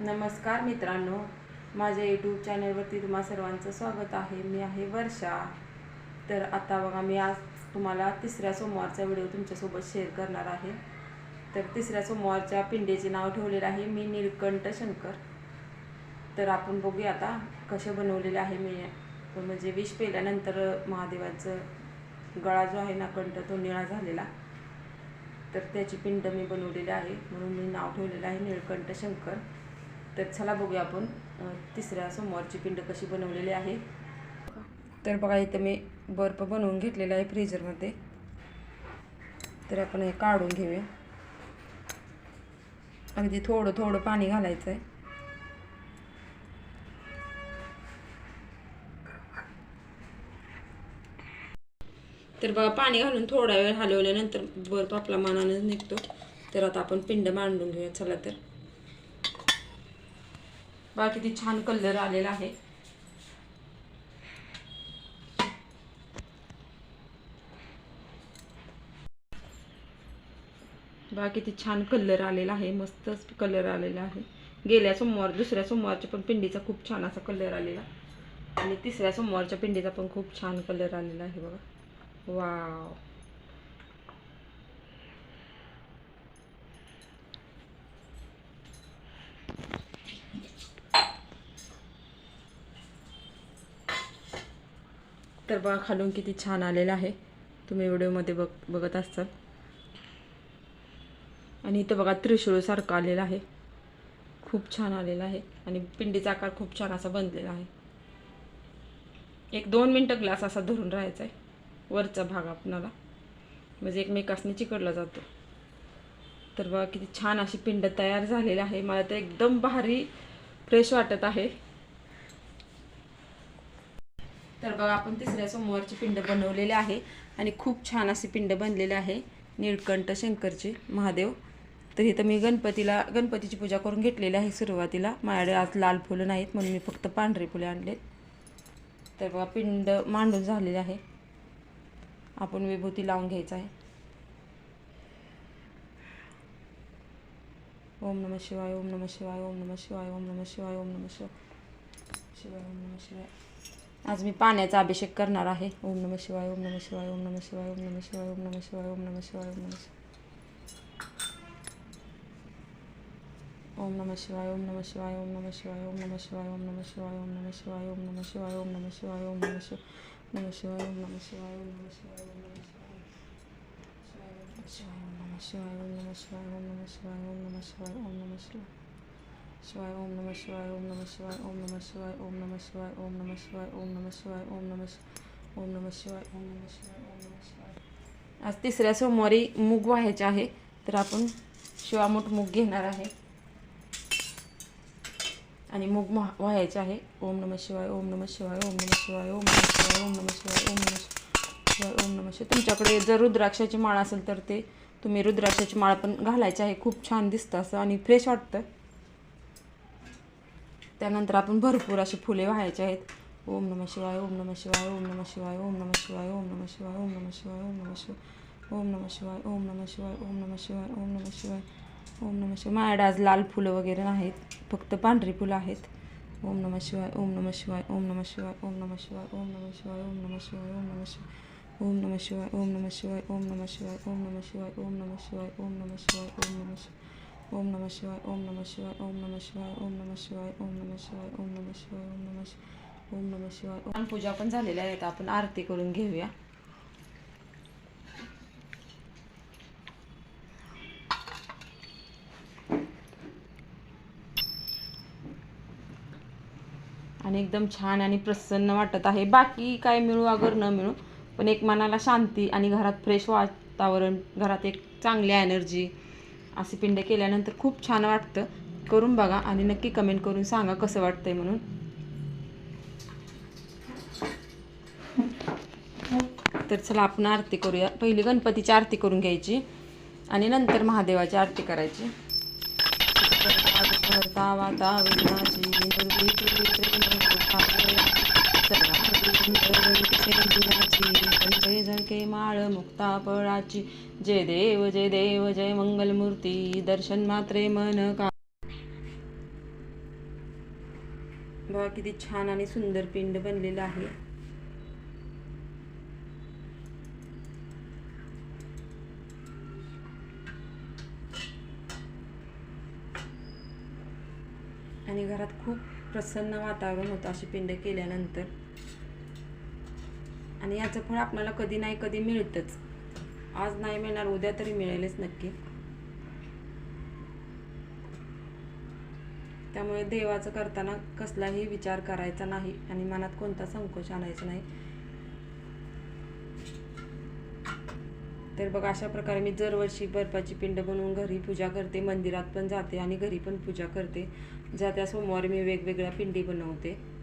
नमस्कार मित्रांनो माझ्या यूट्यूब चॅनलवरती तुम्हा सर्वांचं स्वागत आहे. मी आहे वर्षा. तर आता बघा मी आज तुम्हाला तिसऱ्या सोमवारचा व्हिडिओ तुमच्यासोबत शेअर करणार आहे. तर तिसऱ्या सोमवारच्या पिंडीचे नाव ठेवलेलं आहे मी नीलकंठ शंकर. तर आपण बघूया आता कसे बनवलेले आहे मी. म्हणजे विष पेल्यानंतर महादेवाचं गळा जो आहे ना कंठ तो निळा झालेला. तर त्याची पिंड मी बनवलेली आहे म्हणून मी नाव ठेवलेलं आहे निळकंठ शंकर. तर चला बघूया आपण तिसऱ्या सोमवारची पिंड कशी बनवलेली आहे. तर बघा इथं मी बर्फ बनवून घेतलेला आहे फ्रीजरमध्ये. तर आपण हे काढून घेऊया. अगदी थोडं थोडं पाणी घालायचं आहे तर बघा पाणी घालून थोडा वेळ हलवल्यानंतर बर्फ आपला मनानं निघतो. तर आता आपण पिंड मांडून घेऊया. चला तर. बघा किती छान कलर आलेला आहे. बघा किती छान कलर आलेला आहे मस्तच कलर आलेला आहे. गेल्या सोमवार दुसऱ्या सोमवारच्या पण पिंडीचा खूप छान असा कलर आलेला. आणि तिसऱ्या सोमवारच्या पिंडीचा पण खूप छान कलर आलेला आहे बघा. वाव. तर बघा खालून किती छान आलेलं आहे. तुम्ही व्हिडिओमध्ये बघ बघत असाल आणि इथं बघा त्रिशूळसारखं आलेलं आहे. खूप छान आलेलं आहे. आणि पिंडीचा आकार खूप छान असा बनलेला आहे. एक दोन मिनटं ग्लास असा धरून राहायचा आहे. वरचा भाग आपणाला. म्हणजे एकमेकासने चिकडला जातो. तर बघा किती छान अशी पिंड तयार झालेली आहे. मला तर एकदम भारी फ्रेश वाटत आहे. तर बघा आपण तिसऱ्या सोमवारची पिंड बनवलेले आहे आणि खूप छान असे पिंड बनलेले आहे. निळकंठ शंकरचे महादेव. तर इथं मी गणपतीला गणपतीची पूजा करून घेतलेली आहे सुरुवातीला. माझ्याकडे आज लाल फुलं नाहीत म्हणून मी फक्त पांढरे फुले आणलेत. तर बघा पिंड मांडून झालेले आहे. आपण विभूती लावून घ्यायचं आहे. ओम नम शिवाय ओम नम शिवाय ओम नम शिवाय ओम नम शिवाय ओम नम शिवाय शिवाय ओम नम शिवाय. आज मी पाण्याचा अभिषेक करणार आहे ओम नम शिवाय ओम नम शिवाय ओम नम शिवाय ओम नम शिवाय ओम नम शिवाय ओम नम शिवाय ओम नम शिवाय ओम नम शिवाय ओम नम शिवाय ओम नम शिवाय ओम नम शिवाय ओम नम शिवाय ओम नम शिवाय ओम नम शिवाय ओम नम शिवाय ओम नम शिवाय नम शिवाय ओम नम शिवाय ओम नम शिवाय ओम नम शिवाय ओम नम शिवाय ओम नम शिवाय ओम नम शिवाय ओम नम शिवाय शिवाय ओम नम शिवाय शिवाय ओम नमः शिवाय ओम नमः शिवाय ओम नमः शिवाय ओम नमः शिवाय ओम नमः शिवाय ओम नमः शिवाय ओम नमः ओम नमः शिवाय ओम नमः शिवाय ओम नमः शिवाय आज तिसऱ्या सोमवारी मूग व्हायचे आहे तर आपण शिवामूठ मूग घेणार आहे आणि मूग व्हायचे आहे ओम नमः शिवाय ओम नमः शिवाय ओम नमः शिवाय ओम नमः शिवाय ओम नमः शिवाय ओम नमः शिवाय ओम नमः शिवाय तुमच्याकडे जर रुद्राक्षाची माळ असेल तर ते तुम्ही रुद्राक्षाची माळ पण घालायची आहे खूप छान दिसतं असं आणि फ्रेश वाटतं त्यानंतर आपण भरपूर अशी फुले व्हायचे आहेत ओम नम शिवाय ओम नम शिवाय ओम नम शिवाय ओम नम शिवाय ओम नम शिवाय ओम नम शिवाय ओम नम शिवाय ओम नम शिवाय ओम नम शिवाय ओम नम शिवाय ओम नम शिवाय ओम नम शिवाय माझ्याकडे आज लाल फुलं वगैरे नाहीत फक्त पांढरी फुलं आहेत ओम नम शिवाय ओम नम शिवाय ओम नम शिवाय ओम नम शिवाय ओम नम शिवाय ओम नम शिवाय ओम नम शिवाय ओम नम शिवाय ओम नम शिवाय ओम नम शिवाय ओम नम शिवाय ओम नम शिवाय ओम नम शिवाय ओम नम शिवाय ओम नम शिवाय ओम नम शिवाय ओम नम शिवाय ओम नम शिवाय ओम नम शिवाय ओम नम शिवाय ओम नम शिवाय ओम नम शिवाय ओम पूजा पण झालेल्या आहेत. आपण आरती करून घेऊया. आणि एकदम छान आणि प्रसन्न वाटत आहे. बाकी काय मिळू अगर न मिळू पण एक मनाला शांती आणि घरात फ्रेश वातावरण घरात एक चांगली एनर्जी असे पिंड केल्यानंतर खूप छान वाटतं. करून बघा आणि नक्की कमेंट करून सांगा कसं वाटतंय म्हणून. तर चला आपण आरती करूया. पहिली गणपतीची आरती करून घ्यायची आणि नंतर महादेवाची आरती करायची. करता माळ मुक्तापळाची. जय देव जय देव जय मंगलमूर्ती. दर्शन मात्रे मन का बघा किती छान आणि सुंदर पिंड बनलेलं आहे. आणि घरात खूप प्रसन्न वातावरण होतं अशी पिंड केल्यानंतर. आणि याचं फळ आपल्याला कधी नाही कधी मिळतंच. आज नाही मिळणार उद्या तरी मिळेलच नक्की. त्यामुळे देवाचं करताना कसलाही विचार करायचा नाही आणि मनात कोणता संकोच आणायचा नाही. तर बघा अशा प्रकारे मी दरवर्षी बर्फाची पिंड बनवून घरी पूजा करते मंदिरात पण जाते आणि घरी पण पूजा करते. ज्या त्या सोमवारी मी वेगवेगळ्या पिंडी बनवते.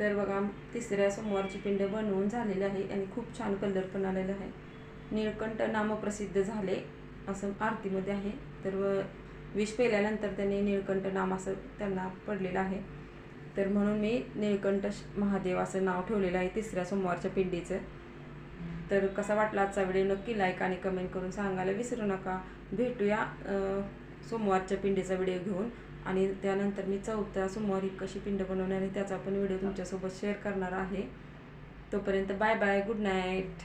तर बघा तिसऱ्या सोमवारची पिंड बनवून झालेली आहे आणि खूप छान कलर पण आलेला आहे. निळकंठ नामप्रसिद्ध झाले असं आरतीमध्ये आहे. तर व विष पेल्यानंतर त्यांनी निळकंठ नाम असं त्यांना पडलेलं आहे. तर म्हणून मी निळकंठ श- महादेव असं नाव ठेवलेलं आहे तिसऱ्या सोमवारच्या पिंडीचं. तर कसा वाटला आजचा व्हिडिओ? नक्की लाईक आणि कमेंट करून सांगायला विसरू नका. भेटूया सोमवारच्या पिंडीचा व्हिडिओ घेऊन. आणि त्यानंतर मी चौथ्या सोमवारी कशी पिंड बनवणार आहे त्याचा पण व्हिडिओ तुमच्यासोबत शेअर करणार आहे. तोपर्यंत बाय बाय गुड नाईट